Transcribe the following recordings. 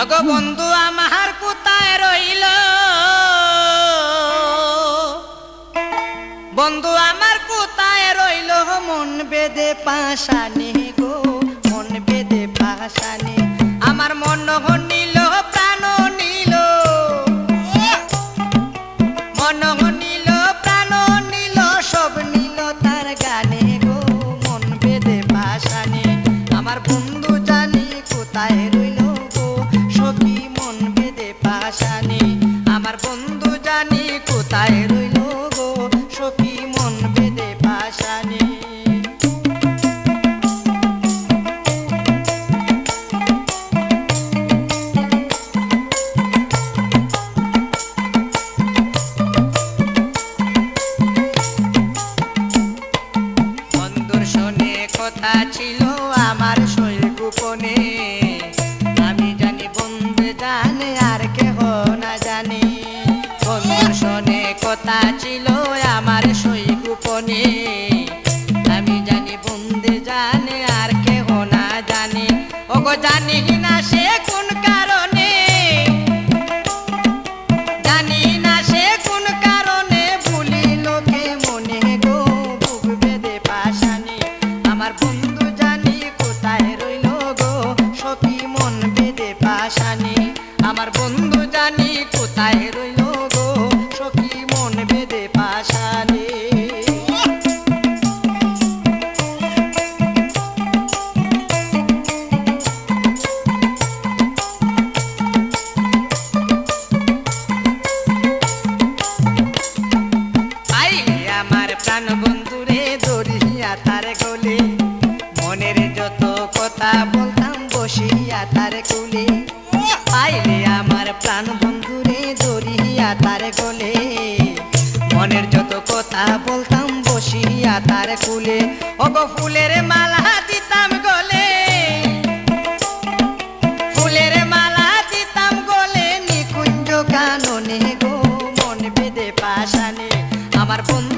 অগো বন্ধু আমার কোথায় রইল? বন্ধু আমার মন বেদে গো মন বেদে পাশানি আমার মন নিল, প্রাণ নিল। মন নিল, প্রাণ নিল, সব নিল তার গানে গো। মন বেদে পাশানি আমার বন্ধু জানি কোথায় রইল গো। সখী মন বেদে পাশানি আমার বন্ধু জানি কোথায় জানি না সে কোন কারণে। জানি না সে কোন কারণে ভুলি লোকে মনে গো বুক বেদে পাশানি। আমার বন্ধু প্রাণ বন্ধুরে দরিয়া তার গলে। মনের যত কথা বলতাম, বসিয়া তার কোলে। আইলে আমার প্রাণ বন্ধুরে দরিয়া তার গলে। মনের যত কথা বলতাম, বসিয়া তার কুলে। ওগো ফুলের মালা গলে। নিকুঞ্জ কাননে গো, মন বেদে আমার বন্ধু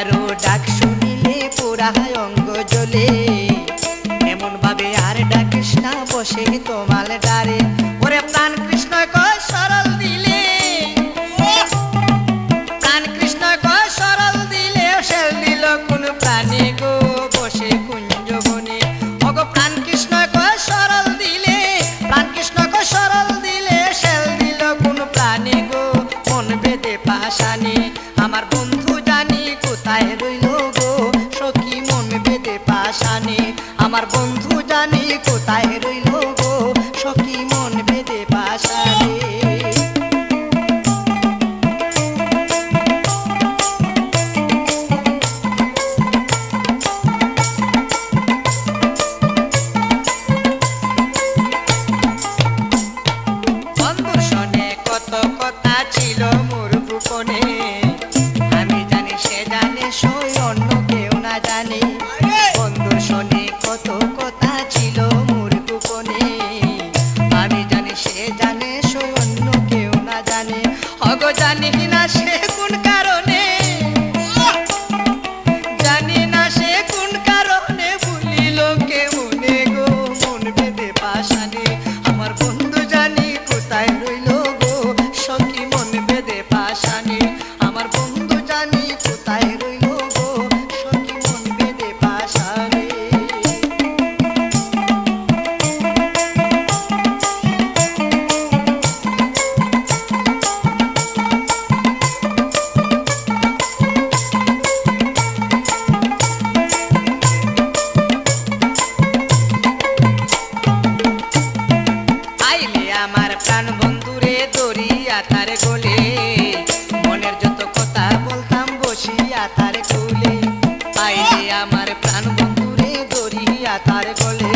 কোকিলারও ডাক শুনিলে পুরা অঙ্গ জ্বলে। এমন ভাবে আর ডাকিস না বসে তোমাল ডারে। আমার বন্ধু জানি কোথায় রইল जानी ना से गुणकार তার কোলে